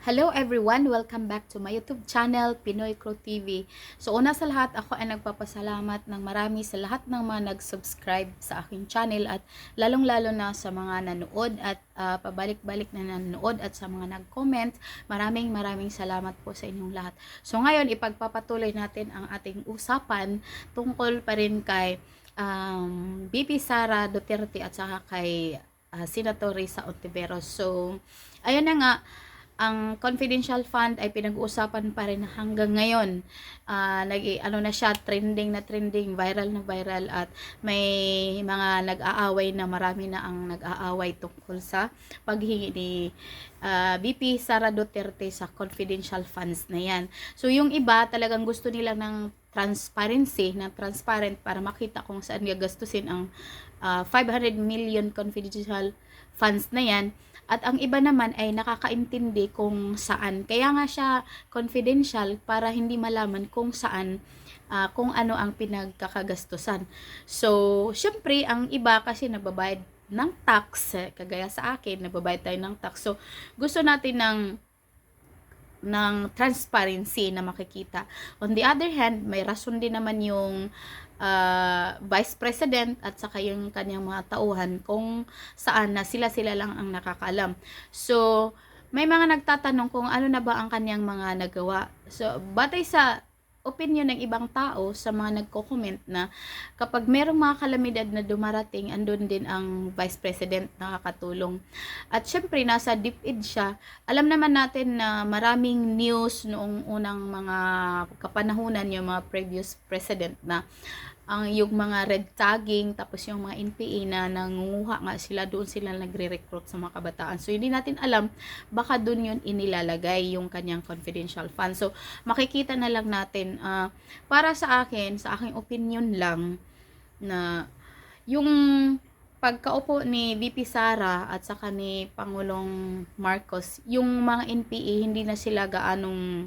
Hello everyone! Welcome back to my YouTube channel, Pinoy Crow TV. So una sa lahat, ako ay nagpapasalamat ng marami sa lahat ng mga nag-subscribe sa aking channel at lalong-lalo na sa mga nanood at ah, pabalik-balik na nanood at sa mga nag-comment. Maraming maraming salamat po sa inyong lahat. So ngayon, ipagpapatuloy natin ang ating usapan tungkol pa rin kay um, BP Sara Duterte at saka kay ah, Senator Risa Ontiveros. So, ayun na nga, ang confidential fund ay pinag-uusapan pa rin hanggang ngayon. Ah, nag ano na siya trending na trending, viral na viral at may mga nag-aaway na marami na ang nag-aaway tungkol sa paghingi ni ah, BP Sara Duterte sa confidential funds na yan. So yung iba talagang gusto nila ng transparency, na transparent para makita kung saan gagastusin ang ah, 500 million confidential funds na yan. At ang iba naman ay nakakaintindi kung saan. Kaya nga siya confidential para hindi malaman kung saan ah, kung ano ang pinagkakagastusan. So, syempre, ang iba kasi nababayad ng tax, eh, kagaya sa akin, nababayad tayo ng tax. So, gusto natin ng ng transparency na makikita. On the other hand, may rason din naman yung uh, vice president at saka yung kanyang mga tauhan kung saan na sila-sila lang ang nakakaalam. So, may mga nagtatanong kung ano na ba ang kanyang mga nagawa. So, batay sa opinion ng ibang tao sa mga nagko-comment na kapag merong mga kalamidad na dumarating, andun din ang vice president nakakatulong. At syempre, nasa deep ed siya. Alam naman natin na maraming news noong unang mga kapanahunan, yung mga previous president na ang yung mga red tagging tapos yung mga NPA na nangunguha nga sila doon sila nagre-recruit sa mga kabataan. So hindi natin alam baka doon yun inilalagay yung kanyang confidential fund. So makikita na lang natin ah, para sa akin, sa aking opinion lang na yung pagkaupo ni VP Sara at saka ni Pangulong Marcos, yung mga NPA hindi na sila gaanong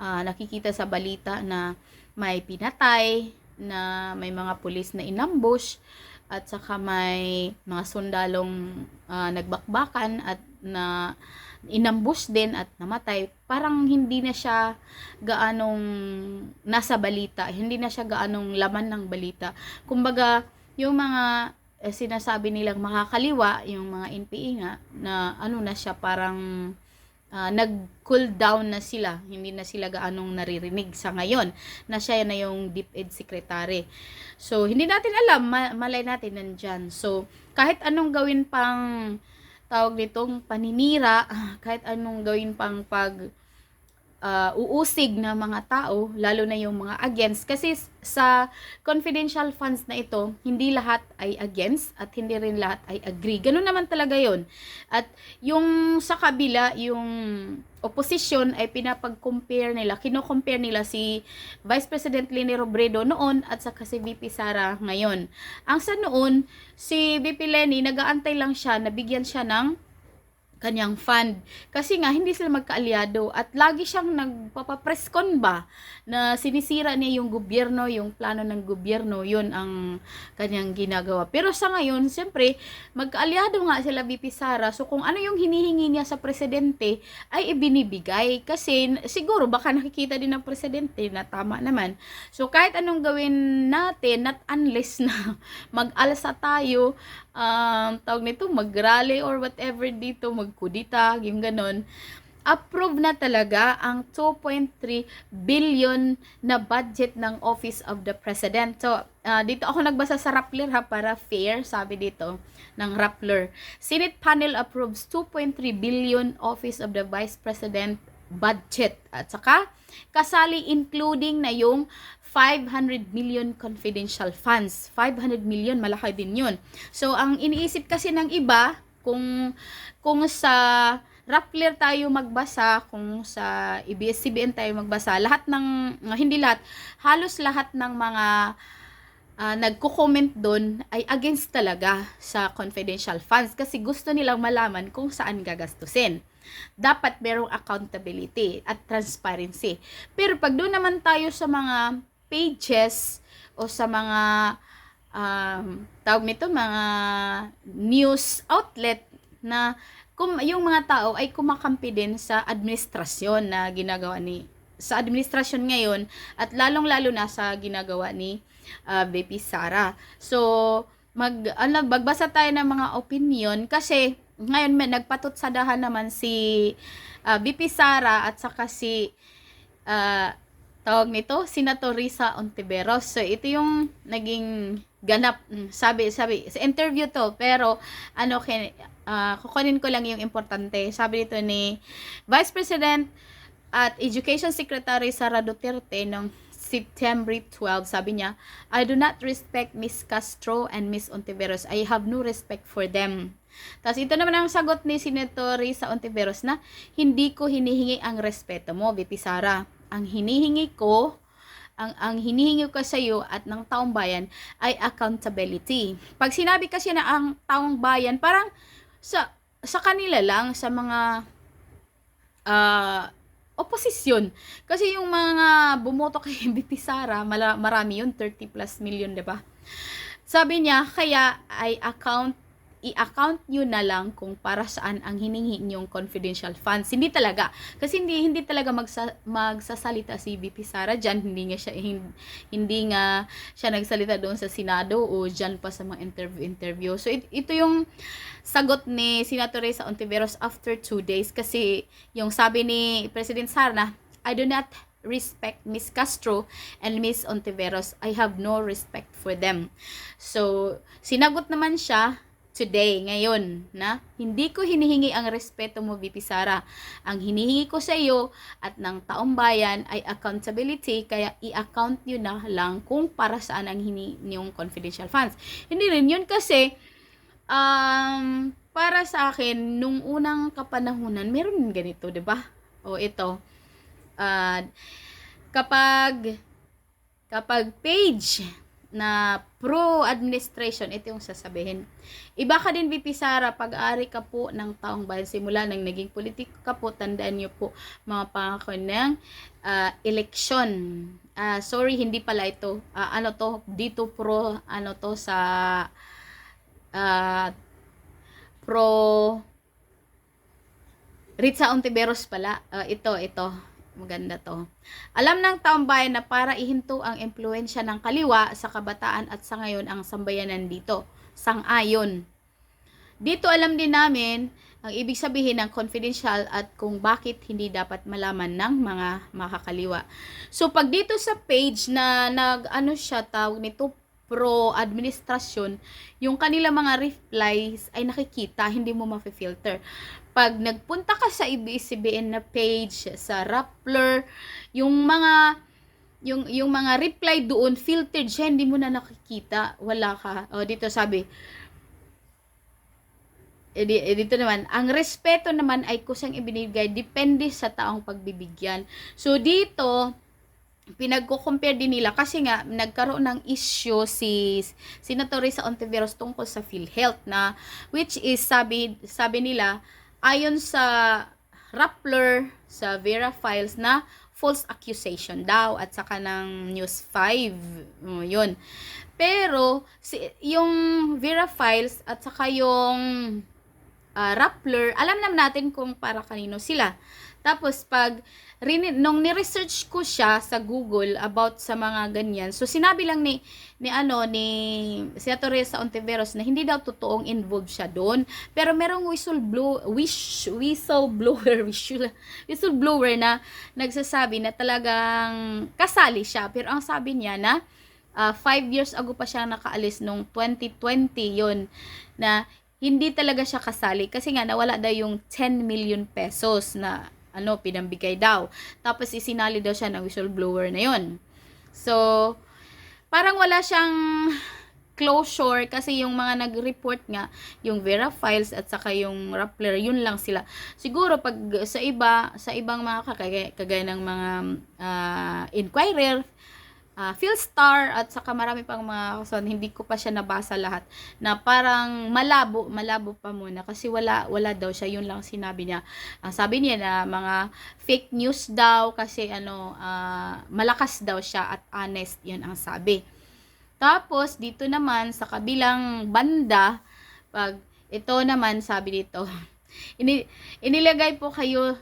ah, nakikita sa balita na may pinatay, na may mga pulis na inambush at saka may mga sundalong ah, nagbakbakan at na inambush din at namatay parang hindi na siya gaanong nasa balita hindi na siya gaanong laman ng balita kumbaga yung mga eh, sinasabi nilang makakaliwa yung mga NPA nga na ano na siya parang ah, nag-cool down na sila. Hindi na sila gaanong naririnig sa ngayon na siya na yung DepEd secretary. So, hindi natin alam, ma- malay natin nandyan. So, kahit anong gawin pang tawag nitong paninira, kahit anong gawin pang pag uh, uusig na mga tao, lalo na yung mga against. Kasi sa confidential funds na ito, hindi lahat ay against at hindi rin lahat ay agree. Ganun naman talaga yon At yung sa kabila, yung opposition ay pinapag-compare nila, kino-compare nila si Vice President Leni Robredo noon at saka si VP Sara ngayon. Ang sa noon, si VP Leni, nagaantay lang siya, nabigyan siya ng kanyang fund. Kasi nga, hindi sila magkaalyado at lagi siyang nagpapapreskon ba na sinisira niya yung gobyerno, yung plano ng gobyerno, yun ang kanyang ginagawa. Pero sa ngayon, siyempre, magkaalyado nga sila VP Sara. So, kung ano yung hinihingi niya sa presidente, ay ibinibigay. Kasi, siguro, baka nakikita din ng presidente na tama naman. So, kahit anong gawin natin, not unless na mag-alsa tayo, um, tawag nito, mag-rally or whatever dito, magkudita, yung ganon, approve na talaga ang 2.3 billion na budget ng Office of the President. So, ah, dito ako nagbasa sa Rappler ha, para fair, sabi dito ng Rappler. Senate panel approves 2.3 billion Office of the Vice President budget. At saka, kasali including na yung 500 million confidential funds. 500 million, malaki din yun. So, ang iniisip kasi ng iba, kung, kung sa Rappler tayo magbasa, kung sa ABS-CBN tayo magbasa, lahat ng, hindi lahat, halos lahat ng mga ah, nagko-comment doon ay against talaga sa confidential funds kasi gusto nilang malaman kung saan gagastusin. Dapat merong accountability at transparency. Pero pag doon naman tayo sa mga pages o sa mga um, tawag nito mga news outlet na kum, yung mga tao ay kumakampi din sa administrasyon na ginagawa ni sa administrasyon ngayon at lalong-lalo na sa ginagawa ni uh, VP Sara. So, mag ano, magbasa tayo ng mga opinion kasi ngayon may nagpatutsadahan naman si uh, VP Sara at saka si uh, tawag nito, Senator Risa Ontiveros. So, ito yung naging ganap. Mm, Sabi, sabi, sa interview to, pero, ano, kin, uh, kukunin ko lang yung importante. Sabi dito ni Vice President at Education Secretary Sara Duterte noong September 12, sabi niya, I do not respect Miss Castro and Miss Ontiveros. I have no respect for them. Tapos ito naman ang sagot ni Senator Risa Ontiveros na hindi ko hinihingi ang respeto mo, VP Sara. Ang hinihingi ko, ang, ang hinihingi ko sa iyo at ng taong bayan ay accountability. Pag sinabi kasi na ang taong bayan, parang sa sa kanila lang, sa mga uh, oposisyon. Kasi yung mga bumoto kay BP Sara, marami yun, 30 plus million, 'di ba? Sabi niya, kaya ay account i-account nyo na lang kung para saan ang hiningi nyong confidential funds. Hindi talaga. Kasi hindi hindi talaga magsa, magsasalita si VP Sara diyan, hindi nga siya hindi, nga siya nagsalita doon sa Senado o diyan pa sa mga interview interview. So it, ito yung sagot ni Senator Reza Ontiveros after two days kasi yung sabi ni President Sara na I do not respect Miss Castro and Miss Ontiveros. I have no respect for them. So, sinagot naman siya today, ngayon, na hindi ko hinihingi ang respeto mo, VP Sara. Ang hinihingi ko sa iyo at ng taong bayan ay accountability, kaya i-account nyo na lang kung para saan ang hini yung confidential funds. Hindi rin yun kasi, um, para sa akin, nung unang kapanahunan, meron ganito, di ba? O ito, uh, kapag kapag page na pro-administration, ito yung sasabihin. Iba ka din, VP Sara, pag-ari ka po ng taong bayan simula nang naging politiko ka po, tandaan niyo po mga pangako ng uh, eleksyon. Uh, sorry, hindi pala ito. Uh, ano to, dito pro, ano to sa uh, pro Ritza Ontiveros pala. Uh, ito, ito Maganda to. Alam ng taong bayan na para ihinto ang impluensya ng kaliwa sa kabataan at sa ngayon ang sambayanan dito. Sang-ayon. Dito alam din namin ang ibig sabihin ng confidential at kung bakit hindi dapat malaman ng mga makakaliwa. So pag dito sa page na nag ano siya tawag nito pro administrasyon, yung kanila mga replies ay nakikita, hindi mo ma-filter. Pag nagpunta ka sa ABS-CBN na page, sa Rappler, yung mga yung yung mga reply doon filtered siya hindi mo na nakikita. Wala ka. O dito sabi edi, eh, dito naman ang respeto naman ay kusang ibinigay depende sa taong pagbibigyan. So dito pinagko-compare din nila kasi nga nagkaroon ng issue si Senator Risa Ontiveros tungkol sa PhilHealth na which is sabi sabi nila ayon sa Rappler sa Vera Files na false accusation daw at saka ng News 5 oh, yun. Pero si, yung Vera Files at saka yung uh, Rappler alam naman natin kung para kanino sila. Tapos pag rin, nung ni-research ko siya sa Google about sa mga ganyan, so sinabi lang ni ni ano ni Senator Reza Ontiveros na hindi daw totoong involved siya doon. Pero merong whistleblower wish whistleblower whistle, whistleblower na nagsasabi na talagang kasali siya. Pero ang sabi niya na uh, five years ago pa siya nakaalis nung 2020 yon na hindi talaga siya kasali kasi nga nawala daw yung 10 million pesos na ano, pinambigay daw. Tapos isinali daw siya ng whistleblower na yon. So, parang wala siyang closure kasi yung mga nag-report nga, yung Vera Files at saka yung Rappler, yun lang sila. Siguro pag sa iba, sa ibang mga kagaya, kagaya ng mga uh, inquirer, uh, Philstar at saka marami pang mga so, hindi ko pa siya nabasa lahat na parang malabo malabo pa muna kasi wala wala daw siya yun lang sinabi niya. Uh, sabi niya na mga fake news daw kasi ano uh, malakas daw siya at honest yun ang sabi. Tapos dito naman sa kabilang banda pag ito naman sabi dito ini, inilagay po kayo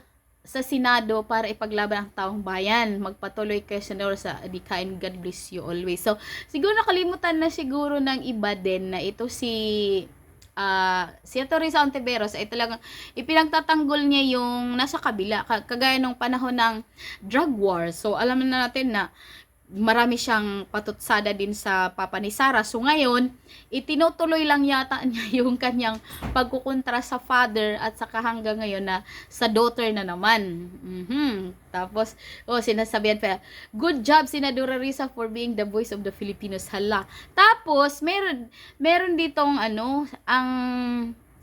sa Senado para ipaglaban ang taong bayan. Magpatuloy kayo senador sa adikain. God bless you always. So, siguro nakalimutan na siguro ng iba din na ito si ah si Teresa Ontiveros ay talagang ipinagtatanggol niya yung nasa kabila ka- kagaya nung panahon ng drug war. So alam na natin na marami siyang patutsada din sa papa ni Sarah. So ngayon, itinutuloy lang yata niya yung kanyang pagkukontra sa father at saka hanggang ngayon na sa daughter na naman. Mhm. Tapos, oh, sinasabihan pa, good job, Senadora Risa, for being the voice of the Filipinos. Hala. Tapos, meron, meron ditong, ano, ang,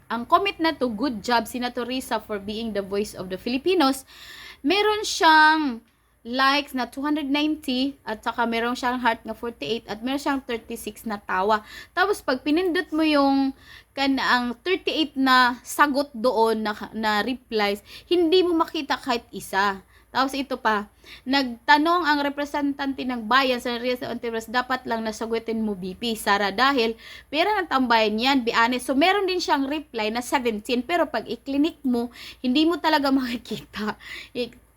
ang comment na to, good job, Senator Risa, for being the voice of the Filipinos. Meron siyang likes na 290 at saka meron siyang heart na 48 at meron siyang 36 na tawa. Tapos pag pinindot mo yung kan ang 38 na sagot doon na, na replies, hindi mo makita kahit isa. Tapos ito pa, nagtanong ang representante ng bayan sa Rizal Ontiveros, dapat lang nasagutin mo BP, Sara, dahil pera ng tambayan yan, be honest. So, meron din siyang reply na 17, pero pag i-clinic mo, hindi mo talaga makikita.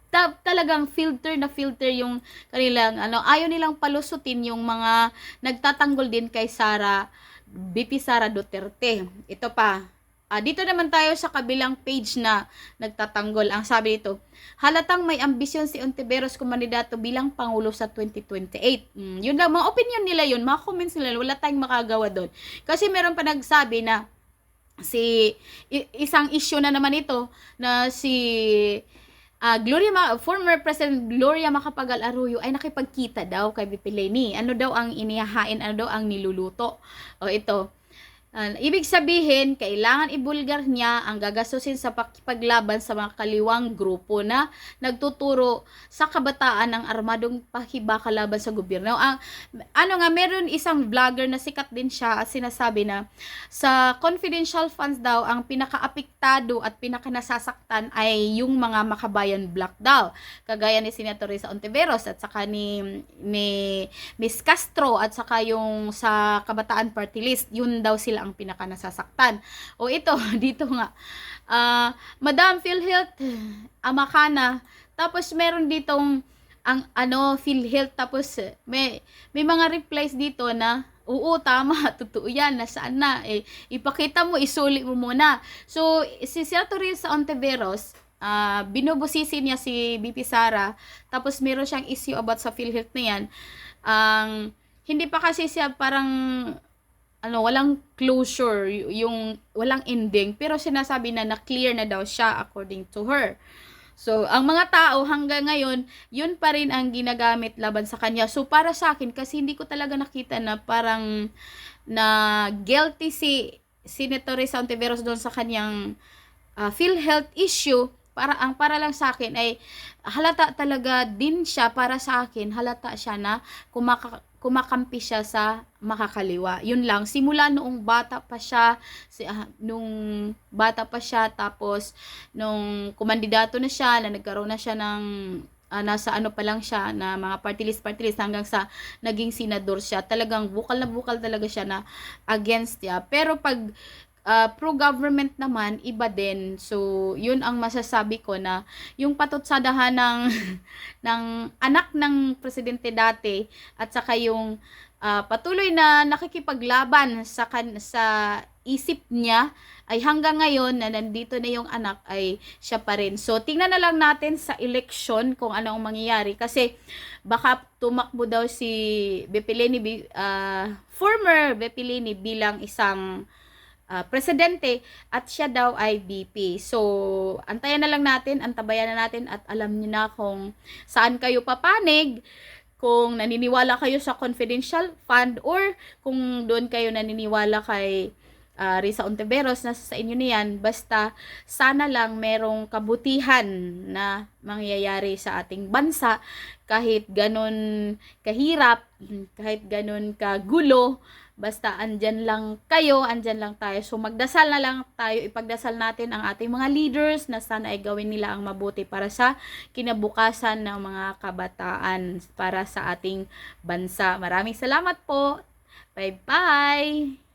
Ta- talagang filter na filter yung kanilang ano ayaw nilang palusutin yung mga nagtatanggol din kay Sara BP Sara Duterte. Ito pa. Ah, dito naman tayo sa kabilang page na nagtatanggol. Ang sabi dito, halatang may ambisyon si Ontiveros kumandidato bilang pangulo sa 2028. Mm, yun lang, mga opinion nila yun, mga comments nila, wala tayong makagawa doon. Kasi meron pa nagsabi na si isang issue na naman ito na si ah, Gloria Ma- former President Gloria Macapagal Arroyo ay nakipagkita daw kay BP Leni. Ano daw ang inihahain, ano daw ang niluluto. O ito, Ah, ibig sabihin, kailangan ibulgar niya ang gagastusin sa pakipaglaban sa mga kaliwang grupo na nagtuturo sa kabataan ng armadong pakibaka laban sa gobyerno. Ang, ano nga, meron isang vlogger na sikat din siya at sinasabi na sa confidential funds daw, ang pinakaapiktado at pinakanasasaktan ay yung mga makabayan black daw. Kagaya ni Senator Risa Ontiveros at saka ni, ni Miss Castro at saka yung sa Kabataan Party List, yun daw sila ang pinaka nasasaktan. O ito, dito nga. ah Madam PhilHealth Amakana. Tapos meron ditong ang ano PhilHealth tapos eh, may may mga replies dito na Oo, tama. Totoo yan. Nasaan na? Eh, ipakita mo, isuli mo muna. So, si Senator sa Ontiveros, ah binubusisi niya si BP Sara. Tapos, meron siyang issue about sa PhilHealth na yan. Ang, hindi pa kasi siya parang ano, walang closure, yung walang ending, pero sinasabi na na-clear na daw siya according to her. So, ang mga tao hanggang ngayon, yun pa rin ang ginagamit laban sa kanya. So, para sa akin, kasi hindi ko talaga nakita na parang na guilty si Senator Risa Ontiveros doon sa kanyang uh, PhilHealth issue, para ang para lang sa akin ay halata talaga din siya para sa akin halata siya na kumaka, kumakampi siya sa makakaliwa. Yun lang. Simula noong bata pa siya, si, ah, nung bata pa siya, tapos nung kumandidato na siya, na nagkaroon na siya ng ah, nasa ano pa lang siya na mga party list party list hanggang sa naging senador siya talagang bukal na bukal talaga siya na against niya pero pag ah, pro-government naman, iba din. So, yun ang masasabi ko na yung patutsadahan ng, ng anak ng presidente dati at saka yung ah, patuloy na nakikipaglaban sa, kan, sa isip niya ay hanggang ngayon na nandito na yung anak ay siya pa rin. So, tingnan na lang natin sa election kung ano ang mangyayari. Kasi, baka tumakbo daw si Bepileni, bi- ah, former Bepileni bilang isang ah, presidente at siya daw ay VP. So, antayan na lang natin, antabayan na natin at alam niyo na kung saan kayo papanig, kung naniniwala kayo sa confidential fund or kung doon kayo naniniwala kay ah, Risa Ontiveros, nasa sa inyo na yan. Basta, sana lang merong kabutihan na mangyayari sa ating bansa kahit ganun kahirap, kahit ganun kagulo, basta andyan lang kayo, andyan lang tayo. So magdasal na lang tayo, ipagdasal natin ang ating mga leaders na sana ay gawin nila ang mabuti para sa kinabukasan ng mga kabataan para sa ating bansa. Maraming salamat po. Bye-bye!